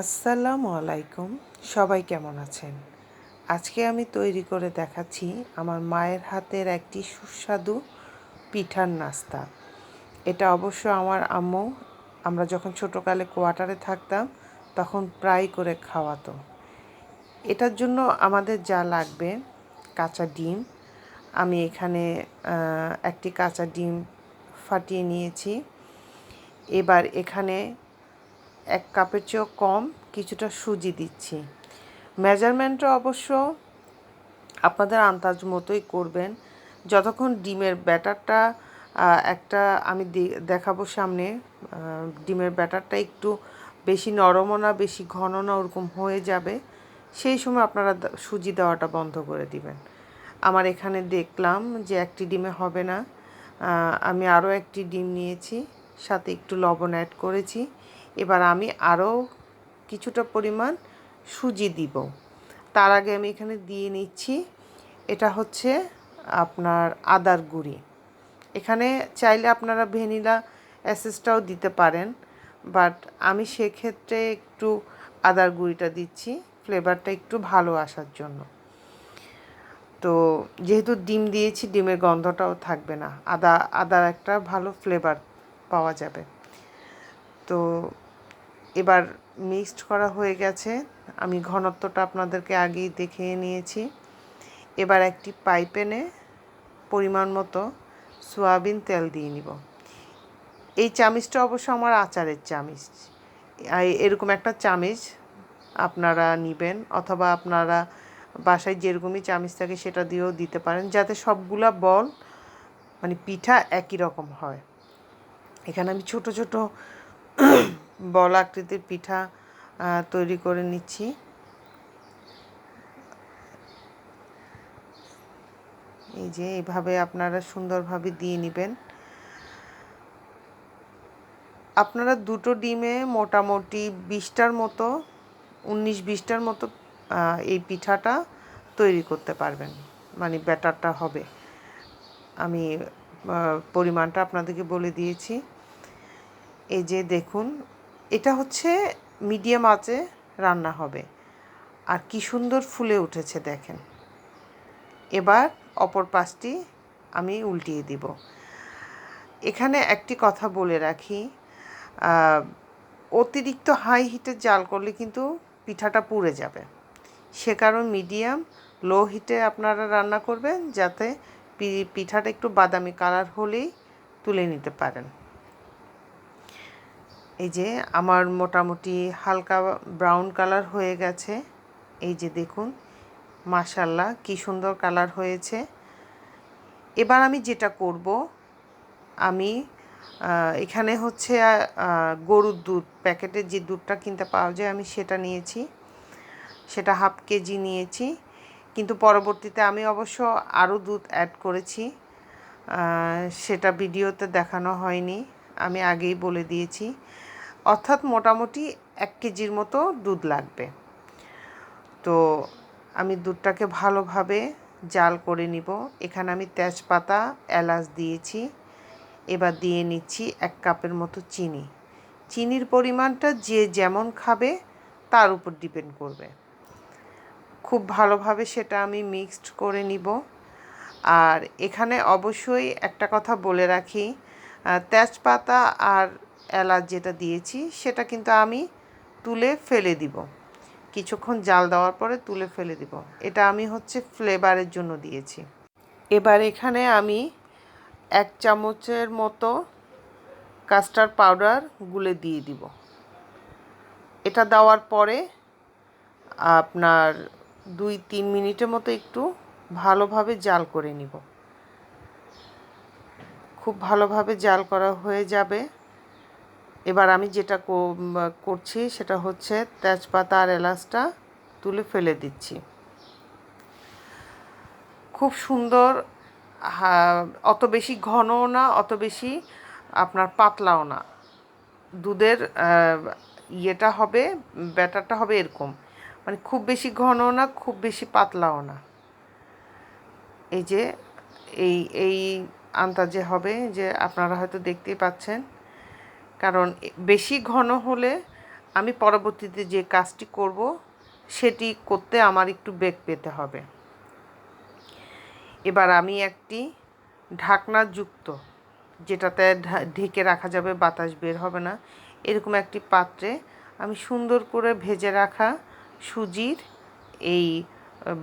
আসসালামু আলাইকুম। সবাই কেমন আছেন? আজকে আমি তৈরি করে দেখাচ্ছি আমার মায়ের হাতের একটি সুস্বাদু পিঠার নাস্তা। এটা অবশ্য আমার আম্মু, আমরা যখন ছোটোকালে কোয়ার্টারে থাকতাম, তখন প্রায় করে খাওয়াতো। এটার জন্য আমাদের যা লাগবে, কাঁচা ডিম। আমি এখানে একটি কাঁচা ডিম ফাটিয়ে নিয়েছি। এবার এখানে এক কাপের চেয়েও কম কিছুটা সুজি দিচ্ছি। মেজারমেন্টটা অবশ্য আপনাদের আন্দাজ মতোই করবেন। যতক্ষণ ডিমের ব্যাটারটা একটা আমি দেখাবো সামনে ডিমের ব্যাটারটা একটু বেশি নরমও না, বেশি ঘন না, ওরকম হয়ে যাবে, সেই সময় আপনারা সুজি দেওয়াটা বন্ধ করে দিবেন। আমার এখানে দেখলাম যে একটি ডিমে হবে না। আমি আরও একটি ডিম নিয়েছি, সাথে একটু লবণ অ্যাড করেছি। এবার আমি আরও কিছুটা পরিমাণ সুজি দিব। তার আগে আমি এখানে দিয়ে নিচ্ছি, এটা হচ্ছে আপনার আদার গুঁড়ি। এখানে চাইলে আপনারা ভ্যানিলা অ্যাসেসটাও দিতে পারেন, বাট আমি সেক্ষেত্রে একটু আদার গুঁড়িটা দিচ্ছি, ফ্লেভারটা একটু ভালো আসার জন্য। তো যেহেতু ডিম দিয়েছি, ডিমের গন্ধটাও থাকবে না, আদা, আদার একটা ভালো ফ্লেভার পাওয়া যাবে। তো এবার মিক্সড করা হয়ে গেছে। আমি ঘনত্বটা আপনাদেরকে আগেই দেখিয়ে নিয়েছি। এবার একটি পাইপেনে পরিমাণ মতো সয়াবিন তেল দিয়ে নিব। এই চামিচটা অবশ্য আমার আচারের চামিচ। এরকম একটা চামিচ আপনারা নেবেন অথবা আপনারা বাসায় যেরকমই চামিচ থাকে সেটা দিয়েও দিতে পারেন, যাতে সবগুলা বল মানে পিঠা একই রকম হয়। এখানে আমি ছোট ছোট বল আকৃতির পিঠা তৈরি করে নিচ্ছি। এই যে এইভাবে আপনারা সুন্দরভাবে দিয়ে নেবেন। আপনারা দুটো ডিমে মোটামুটি বিশটার মতো, উনিশ বিশটার মতো এই পিঠাটা তৈরি করতে পারবেন। মানে ব্যাটারটা হবে। আমি পরিমাণটা আপনাদেরকে বলে দিয়েছি। এই যে দেখুন এটা হচ্ছে মিডিয়াম আঁচে রান্না হবে। আর কি সুন্দর ফুলে উঠেছে দেখেন। এবার অপর পাশটি আমি উল্টিয়ে দিব। এখানে একটি কথা বলে রাখি অতিরিক্ত হাই হিটে জাল করলে কিন্তু পিঠাটা পুড়ে যাবে। সে কারণ মিডিয়াম, লো হিটে আপনারা রান্না করবেন যাতে পিঠাটা একটু বাদামি কালার হলেই তুলে নিতে পারেন। এই যে আমার মোটামুটি হালকা ব্রাউন কালার হয়ে গেছে। এই যে দেখুন মাশাল্লাহ কি সুন্দর কালার হয়েছে। এবার আমি যেটা করব, আমি এখানে হচ্ছে গরুর দুধ প্যাকেটের যে দুধটা কিনতে পাওয়া যায়, আমি সেটা নিয়েছি। সেটা হাফ কেজি নিয়েছি। কিন্তু পরবর্তীতে আমি অবশ্য আরও দুধ অ্যাড করেছি। সেটা ভিডিওতে দেখানো হয়নি, আমি আগেই বলে দিয়েছি। অর্থাৎ মোটামুটি এক কেজির মতো দুধ লাগবে। তো আমি দুধটাকে ভালোভাবে জাল করে নিব। এখানে আমি তেজপাতা, এলাচ দিয়েছি। এবার দিয়ে নিচ্ছি এক কাপের মতো চিনি। চিনির পরিমাণটা যে যেমন খাবে, তার উপর ডিপেন্ড করবে। খুব ভালোভাবে সেটা আমি মিক্সড করে নিব। আর এখানে অবশ্যই একটা কথা বলে রাখি তেজপাতা আর এলাচ যেটা দিয়েছি, সেটা কিন্তু আমি তুলে ফেলে দিব। কিছুক্ষণ জাল দেওয়ার পরে তুলে ফেলে দিব। এটা আমি হচ্ছে ফ্লেভারের জন্য দিয়েছি। এবার এখানে আমি এক চামচের মতো কাস্টার্ড পাউডার গুলে দিয়ে দিব। এটা দেওয়ার পরে আপনার দুই তিন মিনিটের মতো একটু ভালোভাবে জাল করে নিব। খুব ভালোভাবে জাল করা হয়ে যাবে। এবার আমি যেটা করছি সেটা হচ্ছে তেজপাতা আর এলাচটা তুলে ফেলে দিচ্ছি। খুব সুন্দর অত বেশি ঘনও না, অত বেশি আপনার পাতলাও না। দুধের ইয়েটা হবে, ব্যাটারটা হবে এরকম। মানে খুব বেশি ঘনও না, খুব বেশি পাতলাও না। এই যে, এই এই আন্দাজে হবে যে আপনারা হয়তো দেখতেই পাচ্ছেন। কারণ বেশি ঘন হলে আমি পরবর্তীতে যে কাজটি করব, সেটি করতে আমার একটু বেগ পেতে হবে। এবার আমি একটি ঢাকনা যুক্ত, যেটাতে ঢেকে রাখা যাবে, বাতাস বের হবে না, এরকম একটি পাত্রে আমি সুন্দর করে ভেজে রাখা সুজির এই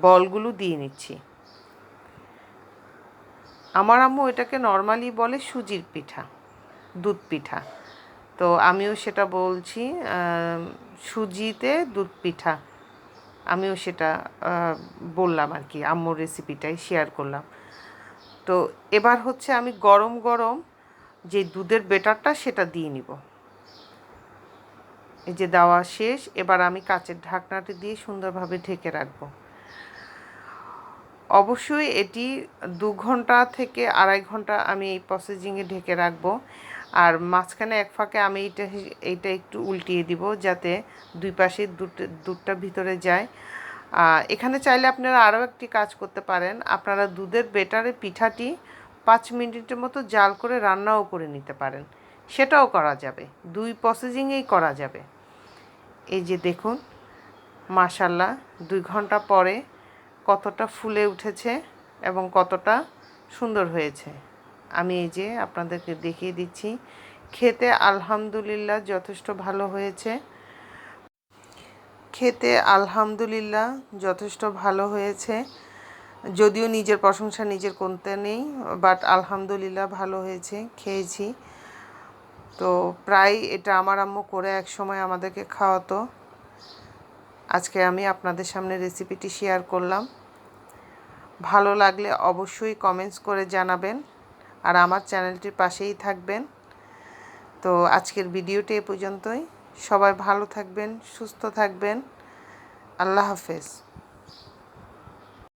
বলগুলো দিয়ে নিচ্ছি। আমার আম্মু এটাকে নর্মালি বলে সুজির পিঠা, দুধ পিঠা। তো আমিও সেটা বলছি সুজিতে দুধ পিঠা। আমিও সেটা বললাম আর কি, আম্মুর রেসিপিটাই শেয়ার করলাম। তো এবার হচ্ছে আমি গরম গরম যে দুধের বেটারটা সেটা দিয়ে নিব। এই যে দেওয়া শেষ, এবার আমি কাচের ঢাকনাটি দিয়ে সুন্দরভাবে ঢেকে রাখব। অবশ্যই এটি দু ঘণ্টা থেকে আড়াই ঘণ্টা আমি এই প্রসেসিংয়ে ঢেকে রাখব। আর মাঝখানে এক ফাঁকে আমি এইটা এইটা একটু উল্টিয়ে দিব যাতে দুই পাশে দুধ দুধটা ভিতরে যায়। এখানে চাইলে আপনারা আরও একটি কাজ করতে পারেন। আপনারা দুধের বেটারে পিঠাটি পাঁচ মিনিটের মতো জাল করে রান্নাও করে নিতে পারেন। সেটাও করা যাবে। দুই প্রসেসিংয়েই করা যাবে। এই যে দেখুন, মাশাল্লাহ, দুই ঘণ্টা পরে কতটা ফুলে উঠেছে এবং কতটা সুন্দর হয়েছে। আমি এই যে আপনাদেরকে দেখিয়ে দিচ্ছি। খেতে আলহামদুলিল্লাহ যথেষ্ট ভালো হয়েছে। খেতে আলহামদুলিল্লাহ যথেষ্ট ভালো হয়েছে। যদিও নিজের প্রশংসা নিজের কোনতে নেই বাট আলহামদুলিল্লাহ ভালো হয়েছে, খেয়েছি। তো প্রায় এটা আমার আম্মু করে এক সময় আমাদেরকে খাওয়াতো। আজকে আমি আপনাদের সামনে রেসিপিটি শেয়ার করলাম। ভালো লাগলে অবশ্যই কমেন্টস করে জানাবেন। আর আমার চ্যানেলটির পাশেই থাকবেন। তো আজকের ভিডিওটি এ পর্যন্তই। সবাই ভালো থাকবেন, সুস্থ থাকবেন। আল্লাহ হাফেজ।